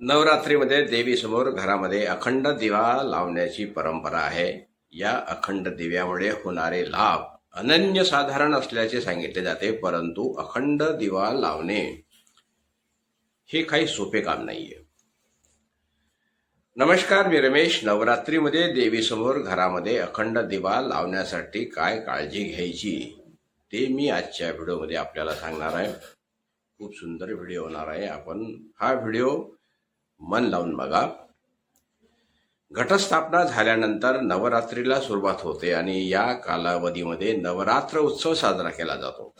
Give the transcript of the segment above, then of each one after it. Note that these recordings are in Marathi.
नवरात्रीमध्ये देवीसमोर घरामध्ये अखंड दिवा लावण्याची परंपरा आहे. या अखंड दिव्यामुळे होणारे लाभ अनन्यसाधारण असल्याचे सांगितले जाते परंतु अखंड दिवा लावणे हे काही सोपे काम नाहीये. नमस्कार मी रमेश. नवरात्रीमध्ये देवीसमोर घरामध्ये अखंड दिवा लावण्यासाठी काय काळजी घ्यायची ते मी आजच्या व्हिडिओमध्ये आपल्याला सांगणार आहे. खूप सुंदर व्हिडिओ होणार आहे. आपण हा व्हिडिओ मन लावून बघा. घटस्थापना झाल्यानंतर नवरात्रीला सुरुवात होते आणि या कालावधीमध्ये नवरात्र उत्सव साजरा केला जातो.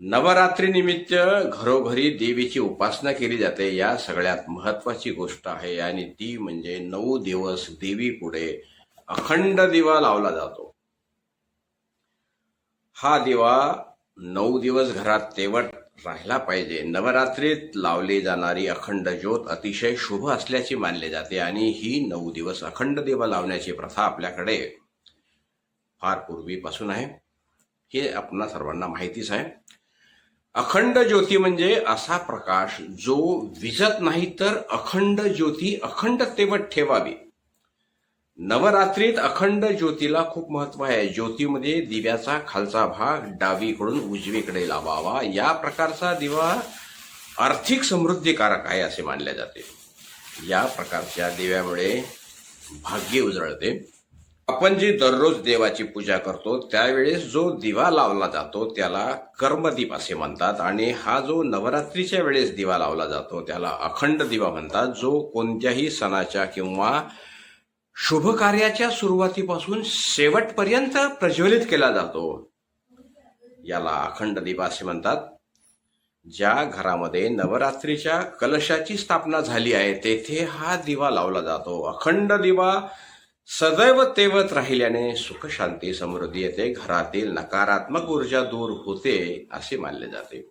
नवरात्री निमित्त घरोघरी देवीची उपासना केली जाते. या सगळ्यात महत्वाची गोष्ट आहे आणि ती म्हणजे नऊ दिवस देवी पुढे अखंड दिवा लावला जातो. हा दिवा नऊ दिवस घरात तेवट राहिला पाहिजे. नवरात्रीत लावली जाणारी अखंड ज्योत अतिशय शुभ असल्याचे मानले जाते आणि ही नऊ दिवस अखंड देव लावण्याची प्रथा आपल्याकडे फार पूर्वीपासून आहे. हे आपणा सर्वांना माहितीच आहे. अखंड ज्योती म्हणजे असा प्रकाश जो विजत नाही तर अखंड ज्योती अखंड तेवत ठेवावी. नवरात्रीत अखंड ज्योतीला खूप महत्त्व आहे. ज्योतीमध्ये दिव्याचा खालचा भाग डावीकडून उजवीकडे लावावा. या प्रकारचा दिवा आर्थिक समृद्धीकारक आहे असे मानले जाते. या प्रकारच्या दिव्यामुळे भाग्य उजळते. आपण जी दररोज देवाची पूजा करतो त्यावेळेस जो दिवा लावला जातो त्याला कर्मदीप असे म्हणतात. आणि हा जो नवरात्रीच्या वेळेस दिवा लावला जातो त्याला अखंड दिवा म्हणतात. जो कोणत्याही सणाच्या किंवा शुभ कार्याच्या सुरुवातीपासून शेवटपर्यंत प्रज्वलित केला जातो. याला अखंड दिवा असे म्हणतात. ज्या घरामध्ये नवरात्रीच्या कलशाची स्थापना झाली आहे तेथे हा दिवा लावला जातो. अखंड दिवा सदैव तेवत राहिल्याने सुखशांती समृद्धी येते. घरातील नकारात्मक ऊर्जा दूर होते असे मानले जाते.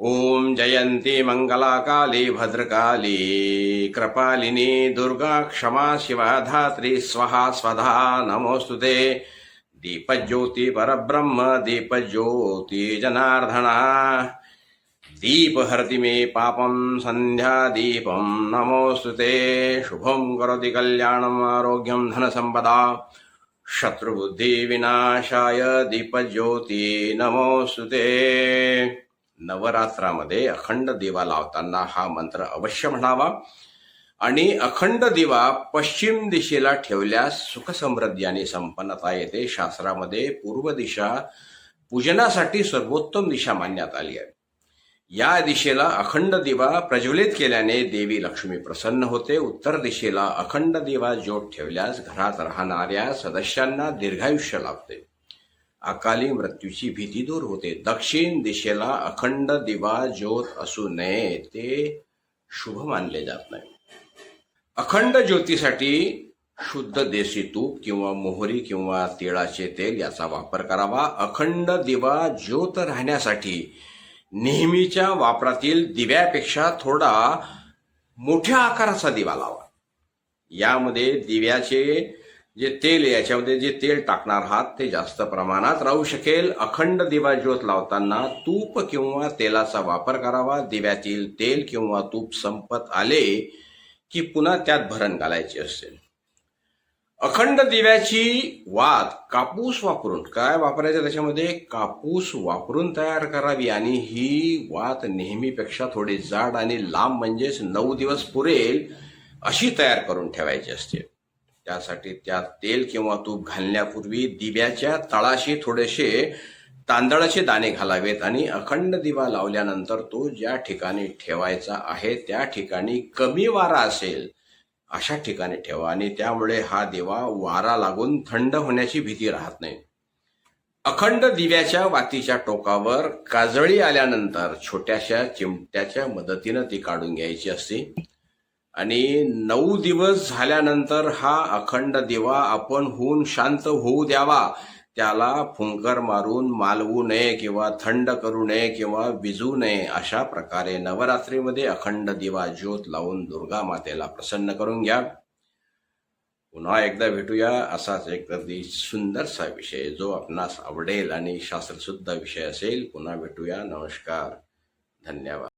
ओम जयंती मङ्गलाकाली भद्रकाली कृपालिनी दुर्गा क्षमा शिवा धात्री स्वहा स्वधा नमोस्तुते दीपज्योति परब्रह्म दीपज्योति जनार्दना। दीपहरति मे पापं सन्ध्यादीपं नमोऽस्तुते शुभं करोति कल्याणम् आरोग्यं धनसम्पदा शत्रुबुद्धिविनाशाय दीपज्योती नमोऽस्तुते नवरात्रामध्ये अखंड दिवा लावताना हा मंत्र अवश्य म्हणावा. आणि अखंड दिवा पश्चिम दिशेला ठेवल्यास सुखसमृद्धी आणि संपन्नता येते. शास्त्रामध्ये पूर्व दिशा पूजनासाठी सर्वोत्तम दिशा मानण्यात आली आहे. या दिशेला अखंड दिवा प्रज्वलित केल्याने देवी लक्ष्मी प्रसन्न होते. उत्तर दिशेला अखंड दिवा जोड ठेवल्यास घरात राहणाऱ्या सदस्यांना दीर्घायुष्य लाभते. अकाली मृत्यूची भीती दूर होते. दक्षिण दिशेला अखंड दिवा ज्योत असू नये ते शुभ मानले जात नाही. अखंड ज्योतीसाठी शुद्ध देशी तूप किंवा मोहरी किंवा तिळाचे तेल याचा वापर करावा. अखंड दिवा ज्योत राहण्यासाठी नेहमीच्या वापरातील दिव्यापेक्षा थोडा मोठ्या आकाराचा दिवा लावा. यामध्ये दिव्याचे जे तेल याच्यामध्ये जे तेल टाकणार आहात ते जास्त प्रमाणात राहू शकेल. अखंड दिवा ज्योत लावताना तूप किंवा तेलाचा वापर करावा. दिव्यातील तेल किंवा तूप संपत आले की पुन्हा त्यात भरण घालायचे असेल. अखंड दिव्याची वात कापूस वापरून काय वापरायचं त्याच्यामध्ये? कापूस वापरून तयार करावी. आणि ही वात नेहमीपेक्षा थोडी जाड आणि लांब म्हणजेच नऊ दिवस पुरेल अशी तयार करून ठेवायची असते. त्यासाठी त्यात तेल किंवा तूप घालण्यापूर्वी दिव्याच्या तळाशी थोडेसे तांदळाचे दाणे घालावेत आणि अखंड दिवा लावल्यानंतर तो ज्या ठिकाणी ठेवायचा आहे त्या ठिकाणी कमी वारा असेल अशा ठिकाणी ठेवा. आणि त्यामुळे हा दिवा वारा लागून थंड होण्याची भीती राहत नाही. अखंड दिव्याच्या वातीच्या टोकावर काजळी आल्यानंतर छोट्याशा चिमट्याच्या मदतीनं ती काढून घ्यायची असते. आणि नऊ दिवस झाल्यानंतर हा अखंड दिवा आपण होऊन शांत होऊ द्यावा. त्याला फुंकर मारून मालवू नये किंवा थंड करू नये किंवा विजू नये अशा प्रकारे नवरात्रीमध्ये अखंड दिवा ज्योत लावून दुर्गा मातेला प्रसन्न करून घ्या. पुन्हा एकदा भेटूया असाच एक अगदी सुंदरसा विषय जो आपणास आवडेल आणि शास्त्रशुद्ध विषय असेल. पुन्हा भेटूया. नमस्कार. धन्यवाद.